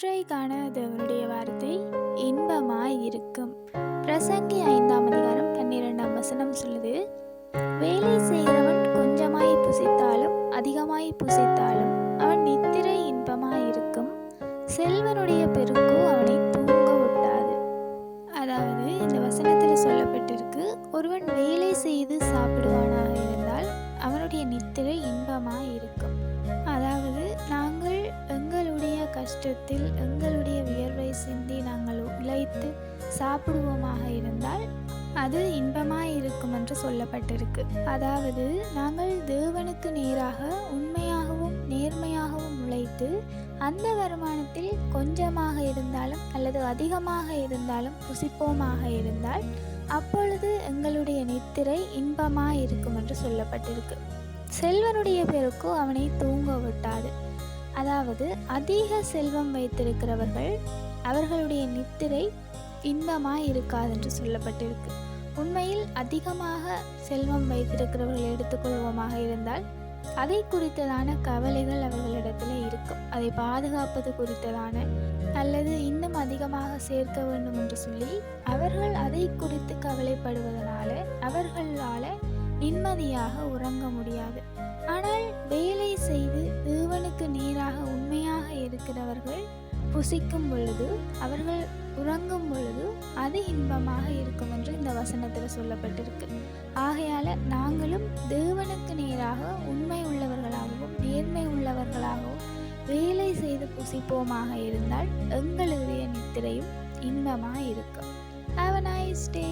இன்றைக்கான தேவனுடைய வார்த்தை இன்பமாய் இருக்கும் பிரசங்கி ஐந்தாம் அதிகாரம் பன்னிரெண்டாம் வசனம் சொல்லுது வேலை செய்கிறவன் கொஞ்சமாய் புசித்தாலும் அதிகமாய் புசித்தாலும் அவன் நித்திரை இன்பமாய் இருக்கும் செல்வனுடைய பெருக்கோ அவனை தூங்க விட்டாது அதாவது இந்த வசனத்தில் சொல்லப்பட்டிருக்கு ஒருவன் வேலை செய்து சாப்பிடுவானாக இருந்தால் அவனுடைய நித்திரை இன்பமாய் இருக்கும் கஷ்டத்தில் எங்களுடைய வியர்வை சிந்தி நாங்கள் உழைத்து சாப்பிடுவோமாக இருந்தால் அது இன்பமாய் இருக்கும் என்று சொல்லப்பட்டிருக்கு. அதாவது நாங்கள் தேவனுக்கு நேராக உண்மையாகவும் நேர்மையாகவும் உழைத்து அந்த வருமானத்தில் கொஞ்சமாக இருந்தாலும் அல்லது அதிகமாக இருந்தாலும் புசிப்போமாக இருந்தால் அப்பொழுது எங்களுடைய நித்திரை இன்பமாக இருக்கும் என்று சொல்லப்பட்டிருக்கு. செல்வனுடைய பெருக்கோ அவனை தூங்க விட்டாது. அதாவது அதிக செல்வம் வைத்திருக்கிறவர்கள் அவர்களுடைய நித்திரை இன்பமாய் இருக்காது என்று சொல்லப்பட்டிருக்கு. உண்மையில் அதிகமாக செல்வம் வைத்திருக்கிறவர்கள் எடுத்துக்கொள்வோமாக இருந்தால் அதை குறித்ததான கவலைகள் அவர்களிடத்தில் இருக்கும். அதை பாதுகாப்பது குறித்ததான அல்லது இன்னும் அதிகமாக சேர்க்க வேண்டும் என்று சொல்லி அவர்கள் அதை குறித்து கவலைப்படுவதனால அவர்களால் நிம்மதியாக உறங்க முடியாது. ஆனால் புசிக்கும் பொழுது அவர்கள் உறங்கும் பொழுது அது இன்பமாக இருக்கும் என்று இந்த வசனத்தில் சொல்லப்பட்டிருக்கு. ஆகையால் நாங்களும் தேவனுக்கு நேராக உண்மை உள்ளவர்களாகவும் நேர்மை உள்ளவர்களாகவும் வேலை செய்து புசிப்போமாக இருந்தால் எங்களுடைய நித்திரையும் இன்பமாக இருக்கும் ஹாவ் அ நைஸ் டே